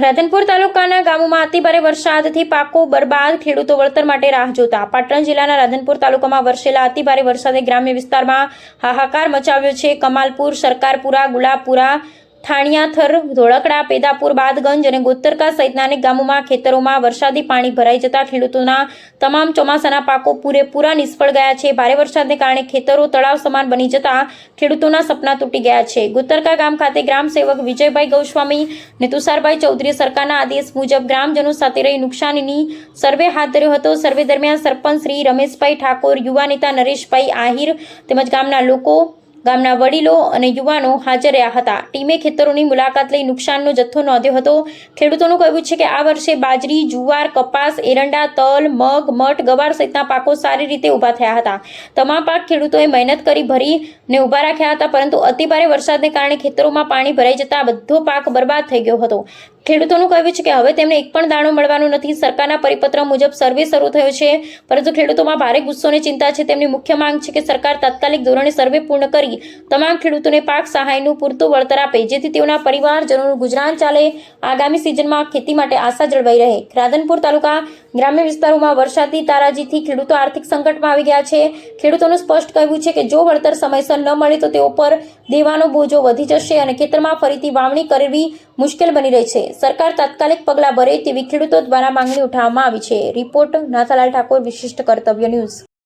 રાધનપુર તાલુકાના ગામોમાં અતિભારે વરસાદથી પાકો બરબાદ. ખેડૂતો વળતર માટે રાહ જોતા. પાટણ જિલ્લાના રાધનપુર તાલુકામાં વરસેલા અતિભારે વરસાદે ગ્રામ્ય વિસ્તારમાં હાહાકાર મચાવ્યો છે. કમાલપુર, સરકારપુરા, ગુલાબપુરા થાણિયાથર, ધોળકડા, પેદાપુર, બાદગંજ અને ગોતરકા સહિતના અનેક ગામોમાં ખેતરોમાં વરસાદી પાણી ભરાઈ જતા ખેડૂતોના તમામ ચોમાસાના પાકો પૂરેપૂરા નિષ્ફળ ગયા છે. ભારે વરસાદને કારણે ખેતરો તળાવ સમાન બની જતા ખેડૂતોના સપના તૂટી ગયા છે. ગોતરકા ગામ ખાતે ગ્રામ સેવક વિજયભાઈ ગૌસ્વામી અને તુષારભાઈ ચૌધરી સરકારના આદેશ મુજબ ગ્રામજનો સાથે રહી નુકસાનીની સર્વે હાથ ધર્યો હતો. સર્વે દરમિયાન સરપંચ શ્રી રમેશભાઈ ઠાકોર, યુવા નેતા નરેશભાઈ આહિર તેમજ ગામના લોકો ગામના વડીલો અને યુવાનો હાજર રહ્યા હતા. ટીમે ખેતરોની મુલાકાત લઈ નુકસાનનો જથ્થો નોંધ્યો હતો. ખેડૂતોનું કહેવું છે કે આ વર્ષે બાજરી, જુવાર, કપાસ, એરંડા, તલ, મગ, મઠ, ગવાર સહિતના પાકો સારી રીતે ઊભા થયા હતા. તમામ પાક ખેડૂતોએ મહેનત કરી ભરીને ઊભા રાખ્યા હતા, પરંતુ અતિભારે વરસાદને કારણે ખેતરોમાં પાણી ભરાઈ જતા બધો પાક બરબાદ થઈ ગયો હતો. ખેડૂતોનું કહેવું છે કે હવે તેમને એક પણ દાણો મળવાનો નથી. સરકારના પરિપત્ર મુજબ સર્વે શરૂ થયો છે, પરંતુ ખેડૂતોમાં ભારે ગુસ્સો અને ચિંતા છે. તેમની મુખ્ય માંગ છે કે સરકાર તાત્કાલિક ધોરણે સર્વે પૂર્ણ કરી તમામ ખેડૂતોને પાક સહાયનું પૂરતું વળતર આપે, જેથી તેઓના પરિવારજનોનું ગુજરાન ચાલે. આગામી સિઝનમાં ખેતી માટે આશા જળવાઈ રહે. રાધનપુર તાલુકા ગ્રામ્ય વિસ્તારોમાં વરસાદી તારાજીથી ખેડૂતો આર્થિક સંકટમાં આવી ગયા છે. ખેડૂતોનું સ્પષ્ટ કહેવું છે કે જો વળતર સમયસર ન મળે તો તેઓ પર દેવાનો બોજો વધી જશે અને ખેતરમાં ફરીથી વાવણી કરવી મુશ્કેલ બની રહી છે. સરકાર તાત્કાલિક પગલાં ભરે તેવી ખેડૂતો દ્વારા માંગણી ઉઠાવવામાં આવી છે. રિપોર્ટ નાથાલાલ ઠાકોર, વિશિષ્ટ કર્તવ્ય ન્યૂઝ.